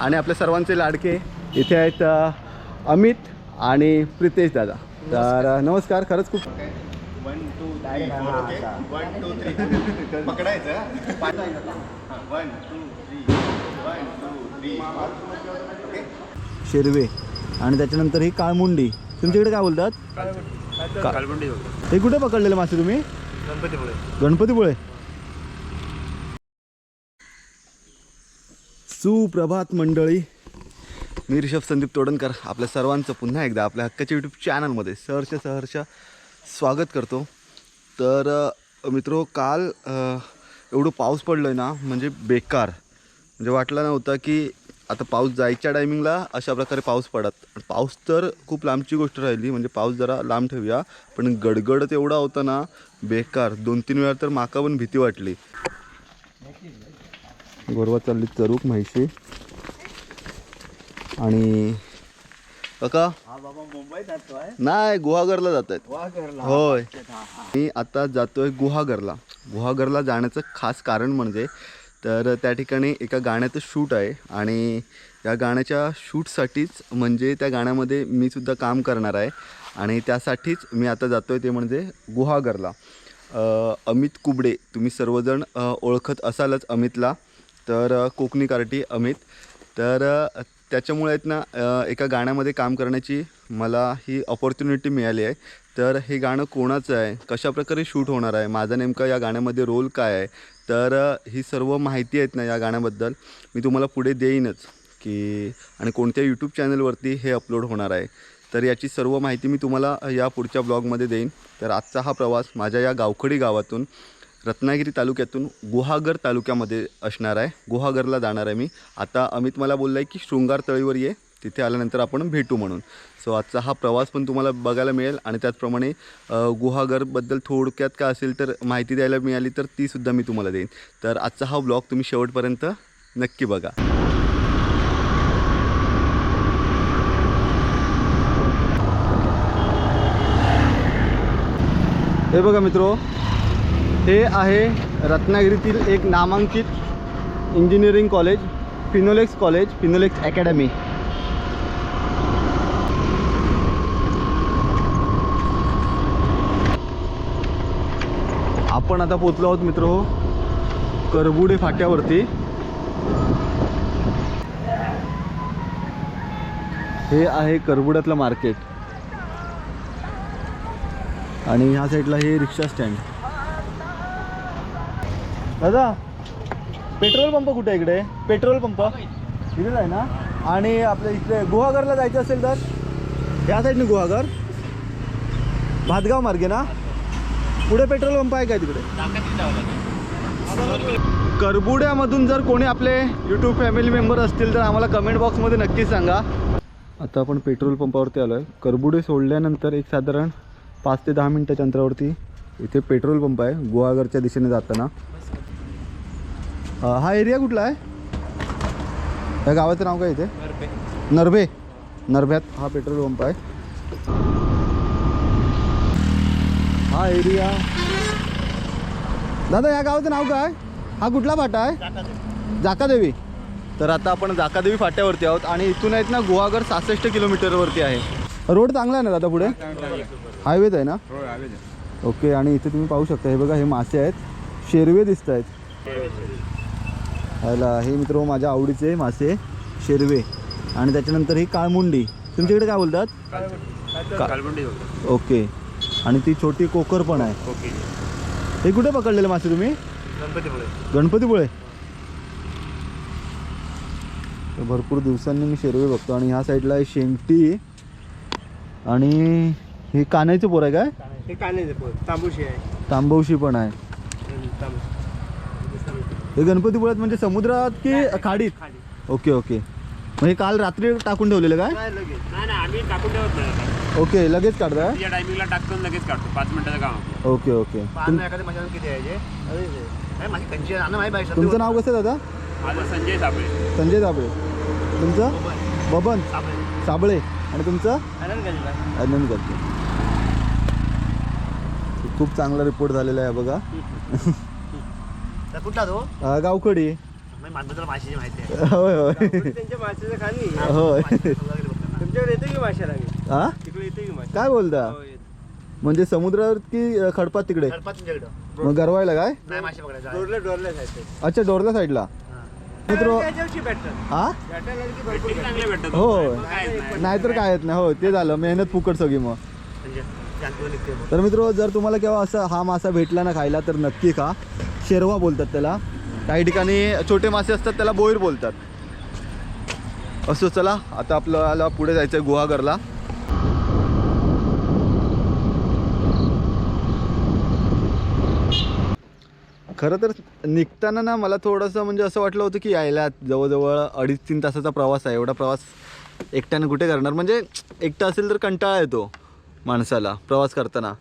आणि आपल्या सर्वांचे लाडके इथे आहेत अमित आणि प्रितेश दादा. तर नमस्कार खरंच खूप one two three four okay one two three पकडायचं one two three one two three okay Sherway आणि त्याच्यानंतर ही काळमुंडी. तुमच्याकडे काय बोलतात? हे कुठे पकडलेले मासे तुम्ही? गणपतीपुळे. गणपतीपुळे. सुप्रभात मंडळी. मी ऋषभ संदीप तोडणकर आपल्या सर्वांचं पुन्हा एकदा आपल्या हक्काच्या यूट्यूब चॅनलमध्ये सहर्ष सहर्ष स्वागत करतो. तर मित्रो काल एवढं पाऊस पडलं आहे ना म्हणजे बेकार. म्हणजे वाटलं नव्हतं की आता पाऊस जायच्या टायमिंगला अशा प्रकारे पाऊस पडत. पाऊस तर खूप लांबची गोष्ट राहिली म्हणजे पाऊस जरा लांब ठेवूया. पण गडगडत एवढा होता ना बेकार. दोन तीन वेळा तर माका पण भीती वाटली. गोरवा चालली चरूक म्हैशी. आणि काका? हा बाबा मुंबईत जातोय? नाही गुहागरला जात आहेत होय. मी आता जातोय गुहागरला. गुहागरला जाण्याचं खास कारण म्हणजे तर त्या ठिकाणी एका गाण्याचं शूट आहे. आणि या गाण्याच्या शूटसाठीच म्हणजे त्या गाण्यामध्ये मी सुद्धा काम करणार आहे. आणि त्यासाठीच मी आता जातोय ते म्हणजे गुहागरला. अमित कुबडे तुम्ही सर्वजण ओळखत असालच अमितला. तर कोकणी कार्टी अमित. तर त्याच्यामुळे आहेत ना एका गाण्यामध्ये काम करण्याची मला ही ऑपॉर्च्युनिटी मिळाली आहे. तर हे गाणं कोणाचं आहे? कशाप्रकारे शूट होणार आहे? माझा नेमका या गाण्यामध्ये रोल काय आहे? तर ही सर्व माहिती आहेत ना या गाण्याबद्दल. मी तुम्हाला पुढे देईनच की आणि कोणत्या यूट्यूब चॅनलवरती हे अपलोड होणार आहे. तर याची सर्व माहिती मी तुम्हाला या पुढच्या ब्लॉगमध्ये देईन. तर आजचा हा प्रवास माझ्या या गावखडी गावातून रत्नागिरी तालुक्यातून गुहागर तालुक्यामध्ये असणार आहे. गुहागरला जाणार आहे मी. आता अमित मला बोलला आहे की शृंगार तळीवर ये. तिथे आल्यानंतर आपण भेटू म्हणून. सो आजचा हा प्रवास पण तुम्हाला बघायला मिळेल आणि त्याचप्रमाणे गुहागरबद्दल थोडक्यात का असेल तर माहिती द्यायला मिळाली तर तीसुद्धा मी तुम्हाला देईन. तर आजचा हा ब्लॉग तुम्ही शेवटपर्यंत नक्की बघा. हे बघा मित्रो हे आहे रत्नागिरीतील एक नामांकित engineering college Finolex college Finolex academy आपण आता पोचलो आहोत मित्र हो करबुडे फाट्यावरती. हे आहे करबुड्यातलं मार्केट. आणि ह्या साईडला हे रिक्षा स्टँड दादा पेट्रोल पंप कुठे आहे इकडे? Petrol pump. इकडेच आहे ना? आणि आपल्या इकडे गुहागरला जायचं असेल तर? या साईडने गुहागर. भातगाव मार्गे ना? पुढे पेट्रोल पंप आहे काय तिकडे? करबुड्यामधून जर कोणी आपले यूट्यूब फॅमिली मेंबर असतील तर आम्हाला कमेंट बॉक्समध्ये नक्कीच सांगा. आता आपण पेट्रोल पंपावरती आलो आहे करबुडे सोडल्यानंतर एक साधारण पाच ते दहा मिनटाच्या अंतरावरती इथे पेट्रोल पंप आहे. गुहागरच्या दिशेने जाताना. हा एरिया कुठला आहे? या गावाचं नाव काय इथे? नरभे नरभ्यात हा पेट्रोल पंप आहे. हा एरिया. दादा या गावाचं नाव काय? हा कुठला फाटा आहे? जाकादेवी. तर आता आपण जाकादेवी फाट्यावरती आहोत आणि इथून आहेत ना गुहागर सहासष्ट किलोमीटरवरती आहे. रोड चांगला आहे ना दादा पुढे? हायवेच आहे. ना? ओके आणि इथे तुम्ही पाहू शकता हे बघा हे मासे आहेत. शेरवे दिसत आहेत ह्याला हे मित्र माझ्या आवडीचे मासे शेरवे. आणि त्याच्यानंतर ही काळमुंडी. तुमच्याकडे काय बोलतात? का- कालबंडी ओके. आणि ती छोटी कोकर पण आहे. ओके. हे कुठे पकडलेले मासे तुम्ही? गणपतीपुळे. भरपूर दिवसांनी मी शेरवे बघतो. आणि ह्या साईडला आहे शेंगटी. आणि ही कानायचं पोर आहे काय? हे काने तांबूशी आहे. तांबवशी पण आहे. हे गणपतीपुळ्यात म्हणजे समुद्रात की खाडीत? Okay okay. हे काल रात्री टाकून ठेवलेलं काय? नाही लगेच. नाही नाही आम्ही टाकून ठेवत नाही ओके लगेच काढताय या टायमिंगला टाकतो आणि लगेच काढतो. पाच मिनिटाचं काम आपलं. Okay okay. माझ्या किती अरे माझी आहे ना माहिती पाहिजे तुमचं नाव कसं आहे दादा? माझं संजय साबळे. संजय दाबळे तुमचं? बबन. साबळे. साबळे. आणि तुमचं? आनंद करतो खूप चांगला रिपोर्ट झालेला आहे बघा. कुठला तो? अं, गावखडी. मानबद्दल माशीची माहिती आहे. होय होय. त्यांच्या माशाचं खाली होय. तुमच्याकडे येते की माशा लागेल हा तिकडे येते की माशा काय बोलता? हो, येते. म्हणजे समुद्रावर की अ, खडपात तिकडे? गणपत तुमच्याकडं. मग गरवायला काय? नाही पकडायचं डोरल्या डोरल्या अच्छा डोरला साईडला मित्र त्याच्यावरची भेटतात हा भेटायला लागली की भरपूर चांगले भेटतात. हो नाहीतर काय येत नाही. हो ते झालं. मेहनत फुकट सगळी मग. म्हणजे. तर मित्र जर तुम्हाला केव्हा असं हा मासा भेटला ना खायला तर नक्की खा. शेरवा बोलतात त्याला. काही ठिकाणी छोटे मासे असतात त्याला बोईर बोलतात. असं चला. आता आपल्याला पुढे जायचं आहे गुहागरला. खरं तर निघताना ना मला थोडंसं म्हणजे असं वाटलं होतं की यायला जवळजवळ अडीच तीन तासाचा प्रवास आहे. एवढा प्रवास एकट्याने कुठे करणार? म्हणजे एकटा असेल तर कंटाळा येतो. माणसाला प्रवास करताना.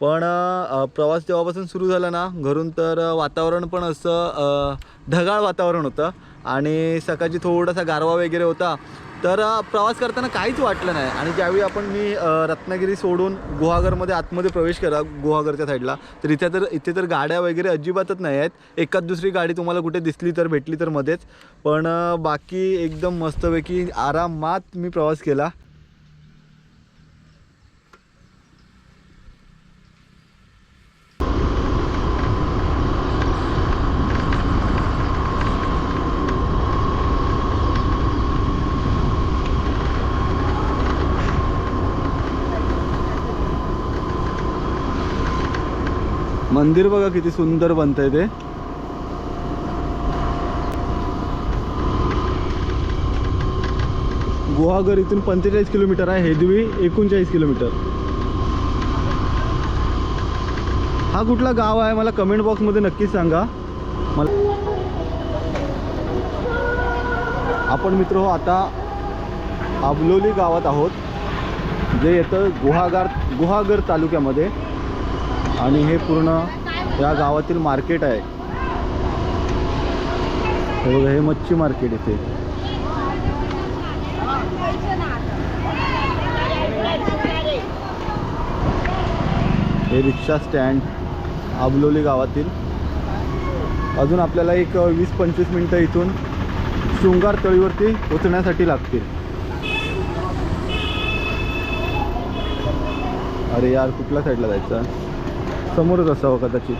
पण प्रवास जेव्हापासून सुरू झाला ना घरून तर वातावरण पण असं ढगाळ वातावरण होतं. आणि सकाळची थोडासा गारवा वगैरे होता. तर प्रवास करताना काहीच वाटलं नाही. आणि ज्यावेळी आपण मी रत्नागिरी सोडून गुहागरमध्ये आतमध्ये प्रवेश करा गुहागरच्या साईडला तर इथे तर इथे तर गाड्या वगैरे अजिबातच नाही आहेत. एकाच दुसरी गाडी तुम्हाला कुठे दिसली तर भेटली तर मध्येच. पण बाकी एकदम मस्तपैकी आरामात मी प्रवास केला. मंदिर बघा किती सुंदर बनतंय ते. गुहागर इथून पंचेचाळीस किलोमीटर आहे हेदवी एकोणचाळीस किलोमीटर. हा कुठला गाव आहे मला कमेंट बॉक्समध्ये नक्कीच सांगा. मला आपण मित्र हो आता आबलोली गावात आहोत. जे येतं गुहागार गुहागर तालुक्यामध्ये. आणि हे पूर्ण या गावातील मार्केट आहे. हे बघा हे मच्छी मार्केट इथे. हे रिक्षा स्टँड आबलोली गावातील. अजून आपल्याला एक वीस पंचवीस मिनटं इथून शृंगार तळीवरती पोचण्यासाठी लागतील. अरे यार कुठल्या साईडला जायचं? समोरच असावं कदाचित.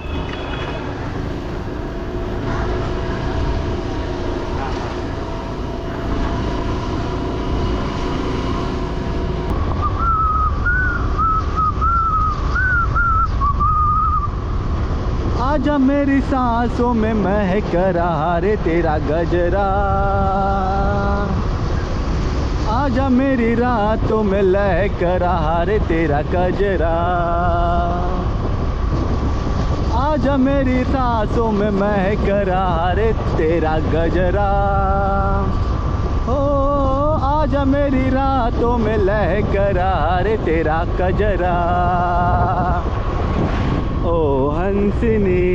आजा मेरी सांसों में महक रहा रे तेरा गजरा। आजा मेरी रातों में लहक रहा रे तेरा गजरा। आजा मेरी सांसों में महक रहा रे तेरा गजरा। हो आजा मेरी रातों में लहक रहा रे तेरा गजरा ओ, हंसनी,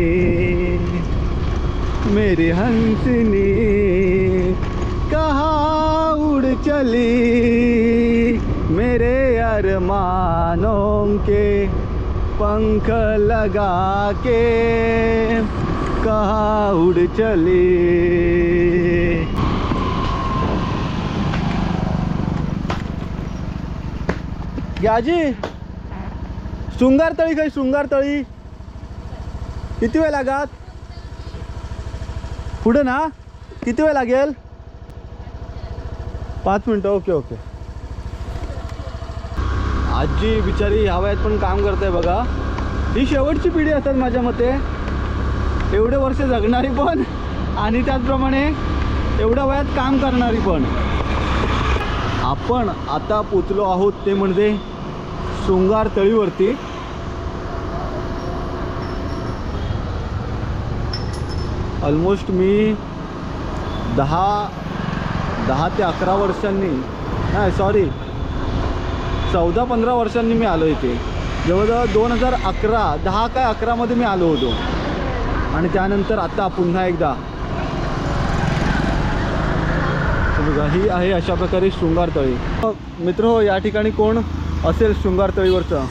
मेरी हंसनी, कहाँ उड़ चली मेरे अरमानों के? पंख लगा के कहा उड़ शृंगार याजी काही शृंगार तळी। किती वेळ लागत? पुढं ना? किती वेळ लागेल? पाच मिनटं ओके ओके. आजी बिचारी ह्या वयात पण काम करते बघा. ही शेवटची पिढी असतात माझ्या मते. एवढे वर्ष जगणारी पण आणि त्याचप्रमाणे एवढ्या वयात काम करणारी पण. आपण आता पोचलो आहोत ते म्हणजे शृंगार तळीवरती. ऑलमोस्ट मी दहा दहा ते अकरा वर्षांनी नाही सॉरी चौदा पंधरा वर्षांनी मी आलो इथे. जवळजवळ दोन हजार अकरा दहा काय अकरामध्ये मी आलो होतो. आणि त्यानंतर आत्ता पुन्हा एकदा. बघा ही आहे अशा प्रकारे शृंगारतळी मित्र हो या ठिकाणी कोण असेल शृंगारतळीवरचं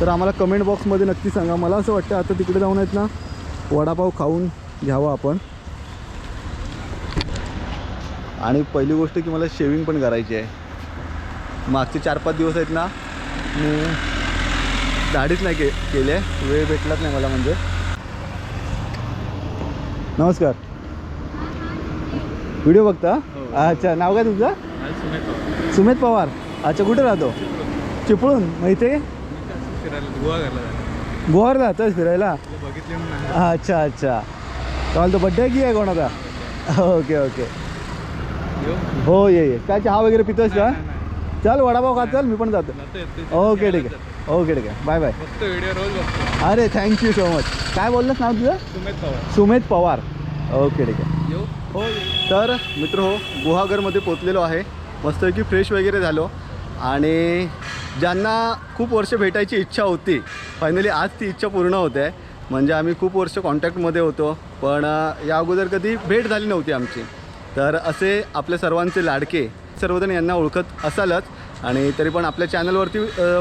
तर आम्हाला कमेंट बॉक्समध्ये नक्की सांगा. मला असं वाटतं आता तिकडे जाऊन आहेत ना वडापाव खाऊन घ्यावा आपण. आणि पहिली गोष्ट की मला शेविंग पण करायची आहे. मागचे चार पाच दिवस आहेत ना मी दाढीच नाही के केली. वेळ भेटलाच नाही मला म्हणजे. नमस्कार. व्हिडिओ बघता? अच्छा नाव काय तुमचं सुमित पवार. अच्छा कुठे राहतो? चिपळून मग इथे गोवावर जातोस फिरायला? अच्छा अच्छा. चालेल तो बड्डे की आहे कोणाचा? ओके ओके हो ये ये. काय चहा वगैरे पितोस का? चल वडापाव खा चल मी पण जातो. ओके ठीक आहे. ओके ठीक आहे. Bye bye. व्हिडिओ रोज बघतो. अरे थँक्यू सो मच काय बोललंस नाव तुझं? सुमेध पवार. सुमेध पवार. ओके ठीक आहे. हो. तर मित्र हो गुहागरमध्ये पोचलेलो आहे. मस्तपैकी फ्रेश वगैरे झालो. आणि ज्यांना खूप वर्ष भेटायची इच्छा होती फायनली आज ती इच्छा पूर्ण होते आहे. म्हणजे आम्ही खूप वर्ष कॉन्टॅक्टमध्ये होतो. पण या अगोदर कधी भेट झाली नव्हती आमची. तर असे आपल्या सर्वांचे लाडके सर्वजण यांना ओळखत असालच आणि तरी पण आपल्या चॅनलवरती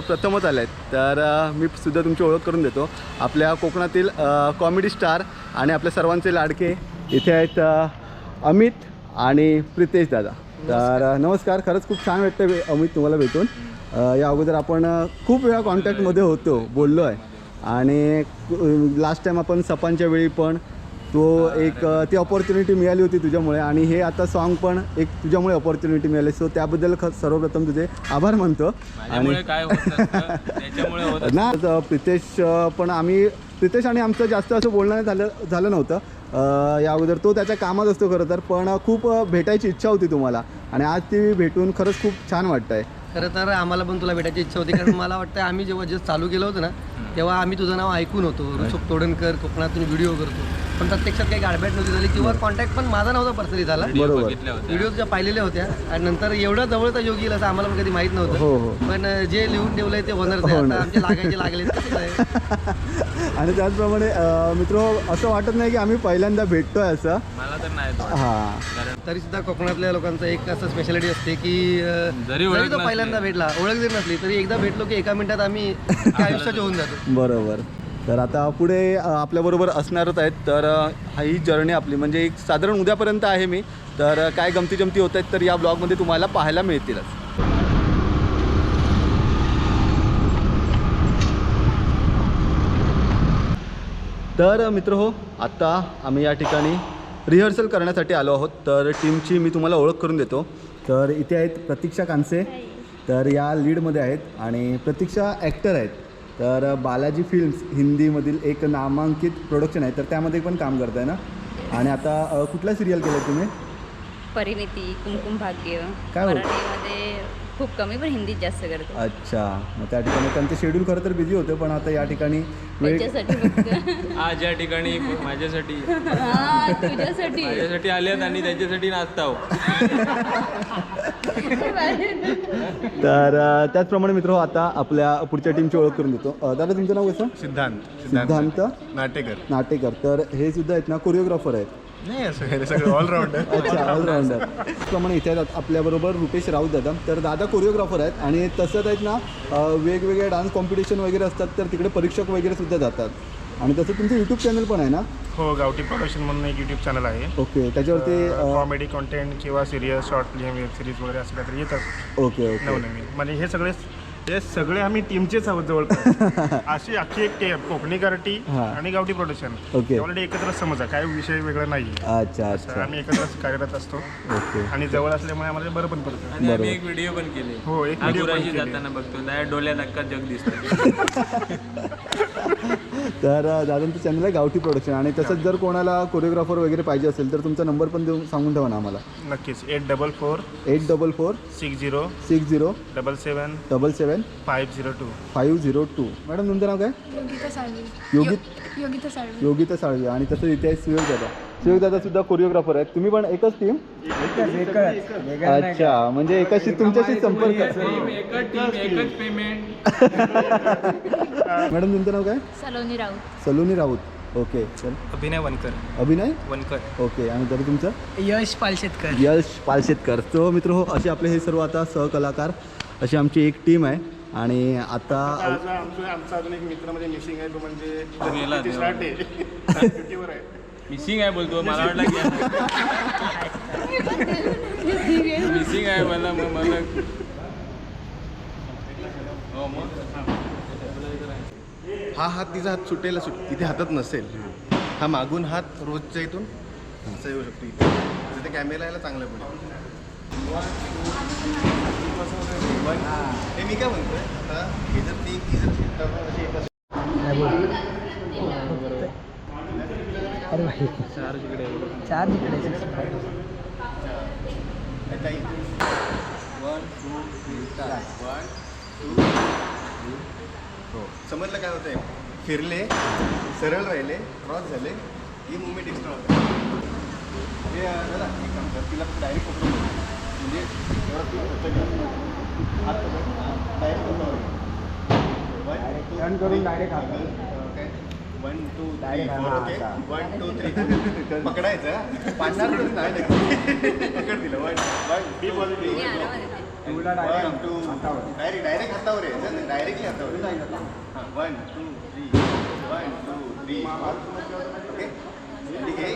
प्रथमच आले आहेत तर मी सुद्धा तुमची ओळख करून देतो. आपल्या कोकणातील कॉमेडी स्टार आणि आपल्या सर्वांचे लाडके इथे आहेत अमित आणि प्रितेश दादा. तर नमस्कार. खरंच खूप छान वाटतं अमित तुम्हाला भेटून. या अगोदर आपण खूप वेळा कॉन्टॅक्टमध्ये होतो बोललो आहे आणि लास्ट टाईम आपण सपांच्या वेळी पण तो एक ती ऑपॉर्च्युनिटी मिळाली होती तुझ्यामुळे आणि हे आता सॉन्ग पण एक तुझ्यामुळे ऑपॉर्च्युनिटी मिळाली. सो त्याबद्दल ख सर्वप्रथम तुझे आभार मानतो. माझ्यामुळे काय होत नसतं त्याच्यामुळे होत असतं. ना तर प्रितेश पण आम्ही प्रितेश आणि आमचं जास्त असं बोलणं झालं झालं नव्हतं. या अगोदर तो त्याच्या कामात असतो खरं तर पण खूप भेटायची इच्छा होती तुम्हाला. आणि आज ती भेटून खरंच खूप छान वाटतं आहे खरं तर आम्हाला पण तुला भेटायची इच्छा होती कारण मला वाटतं आम्ही जेव्हा जस्ट चालू केलं होतं ना तेव्हा आम्ही तुझं नाव ऐकून होतो. ऋषभ तोडणकर कोकणातून व्हिडिओ करतो. पण प्रत्यक्षात काही गाडबॅट नव्हती झाली किंवा कॉन्टॅक्ट पण माझा नव्हता पर्सनली झाला. व्हिडिओ तुझ्या पाहिलेल्या होत्या. आणि नंतर एवढा जवळचा योग येईल असं आम्हाला पण कधी माहीत हो नव्हतं. हो पण अं, जे लिहून ठेवलंय ते होणार आमचे लागायचे लागले आणि त्याचप्रमाणे मित्र असं वाटत नाही की आम्ही पहिल्यांदा भेटतोय असं. मला तर नाही. हां. तरी सुद्धा कोकणातल्या लोकांचं एक असं स्पेशालिटी असते की जरी तो. पहिल्यांदा भेटला ओळख जरी नसली तरी एकदा भेटलो की एका मिनिटात आम्ही त्या आयुष्याचे होऊन जातो. बरोबर. तर आता पुढे आपल्याबरोबर असणारच आहेत. तर हा ही जर्नी आपली. म्हणजे एक साधारण उद्यापर्यंत आहे मी. तर काय गमती जमती होत आहेत तर या ब्लॉगमध्ये तुम्हाला पाहायला मिळतीलच. तर मित्र हो आत्ता आम्ही या ठिकाणी रिहर्सल करण्यासाठी आलो आहोत. तर टीमची मी तुम्हाला ओळख करून देतो. तर इथे आहेत प्रतीक्षा कांसे. तर या लीडमध्ये आहेत आणि प्रतीक्षा ॲक्टर आहेत. तर बालाजी फिल्म्स हिंदीमधील एक नामांकित प्रोडक्शन आहे. तर त्यामध्ये पण काम करताय ना? आणि आता कुठला सिरियल केलं तुम्ही? परिणिती कुमकुम भाग्य. काय? मराठीमध्ये खूप कमी पण हिंदीत जास्त करतो. अच्छा. मग त्या ठिकाणी त्यांचं शेड्यूल खरं तर बिझी होतं पण आता या ठिकाणी वेळ त्याच्यासाठी फक्त. आज या ठिकाणी माझ्यासाठी. हा, तुझ्यासाठी. माझ्यासाठी आलेत आणि त्यांच्यासाठी नाचताव तर अ, त्याचप्रमाणे मित्र हो आता आपल्या पुढच्या टीमची ओळख करून देतो. अ, दादा तुमचं नाव कसं? सिद्धांत. सिद्धांत नाटेकर. नाटेकर. तर हे सुद्धा आहेत ना कोरिओग्राफर आहेत. नाही असं हे सगळं ऑलराऊंडर अच्छा ऑलराऊंडर त्याप्रमाणे इथे आहेत आपल्याबरोबर रुपेश राऊत दादा. तर दादा कोरिओग्राफर आहेत आणि तसंच आहेत ना अ, वेगवेगळे डान्स कॉम्पिटिशन वगैरे असतात तर तिकडे परीक्षक वगैरे सुद्धा जातात. आणि तसं तुमचं यूट्यूब चॅनल पण आहे ना? हो गावठी प्रोडक्शन म्हणून एक यूट्यूब चॅनल आहे. ओके त्याच्यावरती अ, कॉमेडी कंटेंट किंवा serial short film web series वगैरे असं काहीतरी येतात. Okay okay. नवनवीन. म्हणजे हे सगळे हे सगळे आम्ही टीमचेच आहोत जवळपास. अशी अख्खी एक टीम कोकणी गारटी हा. आणि गावठी प्रोडक्शन ओके. ऑलरेडी एकत्र समजा काय विषय वेगळा नाही अच्छा अच्छा. आम्ही एकत्रच कार्यरत असतो. ओके. आणि जवळ असल्यामुळे आम्हाला बरं पण पडतं. आणि आम्ही एक व्हिडिओ पण केले. हो एक व्हिडिओ. जाताना बघतो. डोळ्यात अक्का जग दिसतं. तर दादांचं चॅनल आहे गावठी प्रोडक्शन आणि तसंच जर कोणाला कोरिओग्राफर वगैरे पाहिजे असेल तर तुमचा नंबर पण देऊन सांगून ठेवा ना आम्हाला. नक्कीच. Eight double four eight double four six zero six zero double seven double seven five zero two five zero two madam तुमचं नाव काय? योगिता साळवी. योगित योगिता साळवी. योगिता साळवी. आणि तसं इथे आहे सुयोग दादा. सुयोग दादा सुद्धा कोरिओग्राफर आहेत. तुम्ही पण एकच टीम अच्छा म्हणजे एकाशी तुमच्याशी संपर्क एकच टीम एकच पेमेंट मॅडम तुमचं नाव काय? सलोनी राऊत. सलोनी राऊत. ओके चल. अभिनय वनकर. अभिनय? वनकर. ओके आणि तरी तुमचं? यश पालशेतकर. यश पालशेतकर. तो मित्र हो असे आपले हे सर्व आता सहकलाकार अशी आमची एक टीम आहे. आणि आता आमचा अजून एक मित्र म्हणजे मिसिंग आहे तो म्हणजे मिसिंग आहे बोलतो मला वाटलं की मिसिंग आहे मला मग मला हो मग? हा हात तिचा हात सुटेला सुट तिथे हातात नसेल. हा मागून हात रोजच्या इथून असा येऊ शकतो इथे. तिथे कॅमेरा यायला चांगलं पडेल. हे मी काय म्हणतोय? आता हे जर ती ती जर इकडे आहे. चार. One, two, three, start. One, two, three, four. समजलं काय होतंय फिरले सरळ राहिले क्रॉस झाले ही मुवमेंट एक्स्ट्रा होते हे दादा एक काम कर तिला डायरेक्ट पकडून. म्हणजे होतं डायरेक्ट करून डायरेक्ट हात one two three four okay one two three पकडायचं पाडणार तर नाही. पकड दिलं वन वन आरामात येते. वन टू डायरेक्ट डायरेक्ट हातावर. आहे. डायरेक्टली हातावर. हां one two three one two three okay ठीक आहे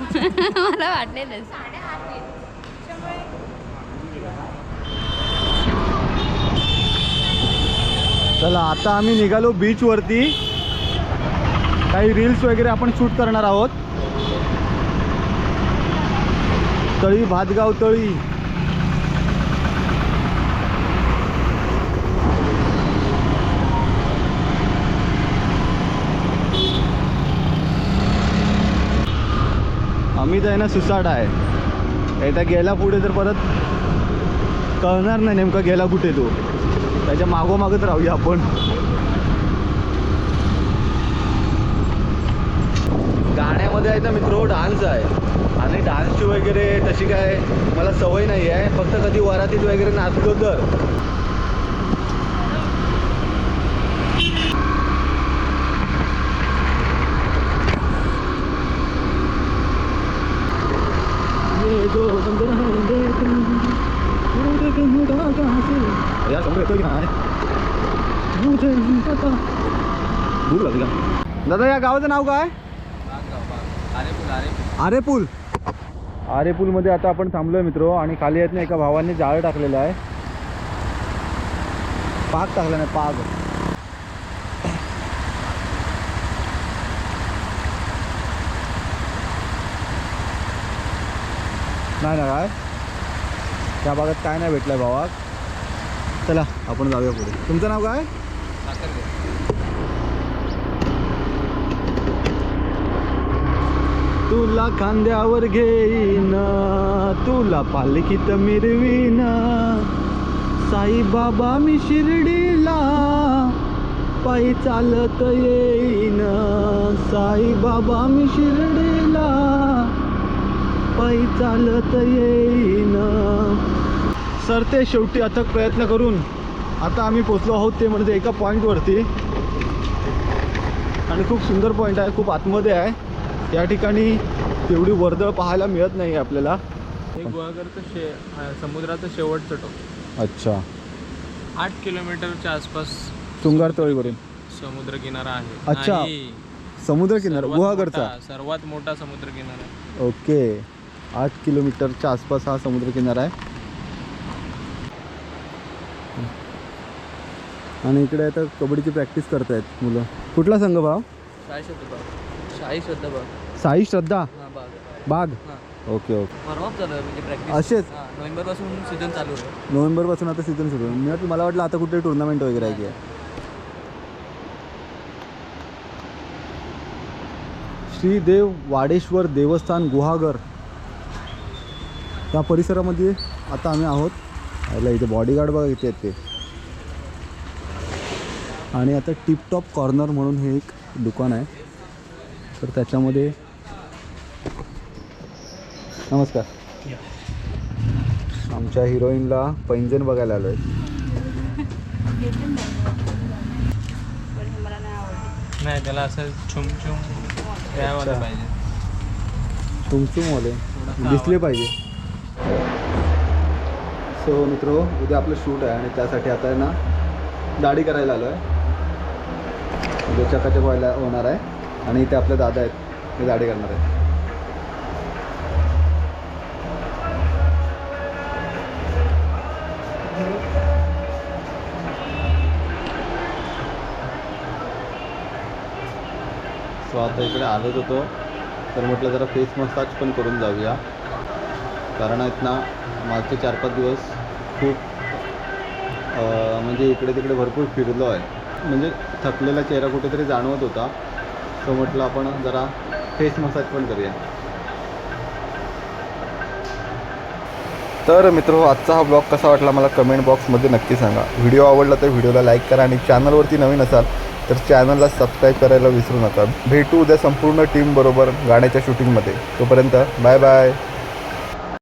मला वाटलेलंच चला आता आम्ही निघालो बीचवरती काही रील्स वगैरे आपण शूट करणार आहोत. तळी भातगाव तळी. आम्ही तर आहे ना सुसाट आहे. एकदा गेला पुढे तर परत कळणार नाही नेमका गेला कुठे तो. त्याच्या मागोमागच राहूया आपण. गाण्यामध्ये आहे ना मित्र डान्स आहे. आणि डान्सची वगैरे तशी काय मला सवय नाही आहे फक्त कधी वरातीत वगैरे नाचलो तर. नाही दादा या गावाचं नाव काय? आरेपूल. आरेपूलमध्ये आता आपण थांबलोय मित्र आणि खाली आहेत ना एका भावाने जाळं टाकलेलं आहे. पाक टाकला नाही पाग नाही ना काय? त्या भागात काय नाही भेटलं आहे भावात चला आपण जाऊया पुढे. तुमचं नाव काय? तुला खांद्यावर घेईन तुला पालखीत मिरवीन. साईबाबा मी शिर्डीला पायी चालत येईन. साईबाबा मी शिर्डीला पायी चालत येईन. सर ते शेवटी अथक प्रयत्न करून आता आम्ही पोचलो आहोत ते म्हणजे एका पॉईंटवरती आणि खूप सुंदर पॉईंट आहे खूप आतमध्ये आहे. या ठिकाणी तेवढी वर्दळ पाहायला मिळत नाही आपल्याला. हे गुहागरचं शे समुद्राचं शेवटचं टोक. अच्छा. आठ किलोमीटरच्या आसपास तुंगार तळीवरील. समुद्र किनारा आहे. अच्छा. समुद्र किनारा सर्वात गुहागरचा. मोठा- सर्वात मोठा समुद्र किनारा ओके. आठ किलोमीटरच्या आसपास हा समुद्र किनारा आहे. आणि इकडे आता कबड्डीची प्रॅक्टिस करतायत मुलं. कुठला संघ भाव शाही श्रद्धा शाही श्रद्धा बाग साई श्रद्धा? हां बाग. Okay okay. परवाच चालू आहे म्हणजे प्रॅक्टिस असेच? नोव्हेंबरपासून सीझन चालू आहे. नोव्हेंबरपासून आता सीझन सुरू आहे. मी वाटलं- मला वाटलं आता कुठे टुर्नामेंट वगैरे आहे की? काय. श्री देव वाडेश्वर देवस्थान गुहागर. त्या परिसरामध्ये आता आम्ही आहोत. याला इथे बॉडीगार्ड बघा इथे आहेत ते. आणि आता टिपटॉप कॉर्नर म्हणून हे एक दुकान आहे. तर त्याच्यामध्ये नमस्कार. आमच्या हिरोईनला पैंजण बघायला आलो आहे नाही त्याला असं छुम छुम द्यावाला पाहिजे. तुमचुमवाले दिसले पाहिजे. सो मित्र उद्या आपलं शूट आहे आणि त्यासाठी आता आहे ना दाढी करायला आलो आहे म्हणजे उद्या चकाचक व्हायला होणार आहे. आणि इथे आपले दादा आहेत ते दाढी करणार आहेत. सो आता इकडे आलोच होतो. तर म्हटलं जरा फेस मसाज पण करून जाऊया. कारण आहेत ना मागचे चार पाच दिवस खूप म्हणजे इकडे तिकडे भरपूर फिरलो आहे. म्हणजे थकलेला चेहरा कुठेतरी जाणवत होता. तो म्हटलं आपण जरा फेस मसाज पण करूया. तर मित्र आजचा हा ब्लॉग कसा वाटला मला कमेंट बॉक्समध्ये नक्की सांगा. व्हिडिओ आवडला तर व्हिडिओला लाईक करा आणि चॅनलवरती नवीन असाल तर चॅनलला सबस्क्राईब करायला विसरू नका. भेटू उद्या संपूर्ण टीमबरोबर गाण्याच्या शूटिंगमध्ये. तोपर्यंत बाय बाय